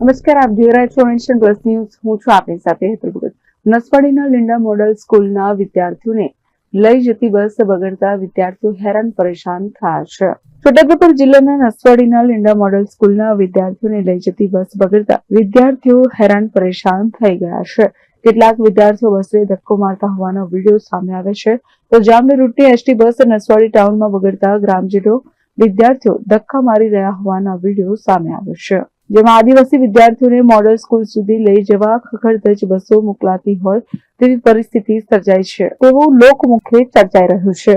નમસ્કાર, આપ જોઈ રહ્યા છો નેશન પ્લસ ન્યૂઝ હું છું આપની સાથે હેતલ નસવાડીના લીંડા મોડલ સ્કૂલના વિદ્યાર્થીઓને લઈ જતી બસ બગડતા વિદ્યાર્થીઓ હેરાન પરેશાન થયા છે. છોટાઉદેપુર જિલ્લાના નસવાડીના લીંડા મોડલ સ્કૂલના વિદ્યાર્થીઓને લઈ જતી બસ બગડતા વિદ્યાર્થીઓ હેરાન પરેશાન થઈ ગયા છે. કેટલાક વિદ્યાર્થીઓ બસને ધક્કો મારતા હોવાનો વીડિયો સામે આવે છે. તો જામની રૂટની એસટી બસ નસવાડી ટાઉનમાં બગડતા ગ્રામજનો વિદ્યાર્થીઓ ધક્કા મારી રહ્યા હોવાના વીડિયો સામે આવ્યો છે. જેમાં આદિવાસી વિદ્યાર્થીઓને મોડલ સ્કૂલ સુધી લઈ જવા ખખડધજ બસો મોકલાતી હોય તેવી પરિસ્થિતિ સર્જાઈ છે. તેવું લોકમુખે ચર્ચાઈ રહ્યું છે.